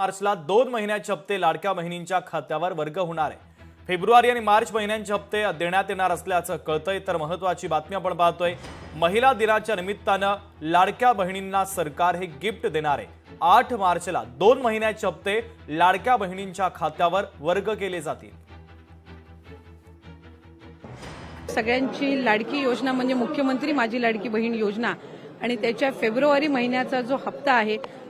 मार्चला दोन महिन्याचे हप्ते लाडक्या बहिणींच्या खात्यावर वर्ग होणार आहे. फेब्रुवारी आणि मार्च महिन्यांचे हप्ते देण्यात येणार असल्याचं कळतंय तर महत्वाची बातमी आपण पाहतोय. महिला दिनाच्या निमित्तानं लाडक्या बहिणींना सरकार हे गिफ्ट देणार आहे. आठ मार्चला दोन महिन्याचे हप्ते लाडक्या बहिणींच्या खात्यावर वर्ग केले जातील. सगळ्यांची लाडकी योजना म्हणजे मुख्यमंत्री माझी लाडकी बहीण योजना आणि त्याच्या फेब्रुवारी महिन्याचा जो हप्ता आहे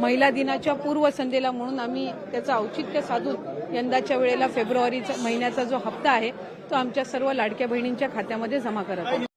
महिला दिनाच्या पूर्वसंध्येला म्हणून आम्ही त्याचं औचित्य साधून यंदाच्या वेळेला फेब्रुवारीचा महिन्याचा जो हप्ता आहे तो आमच्या सर्व लाडक्या बहिणींच्या खात्यामध्ये जमा करत आहोत.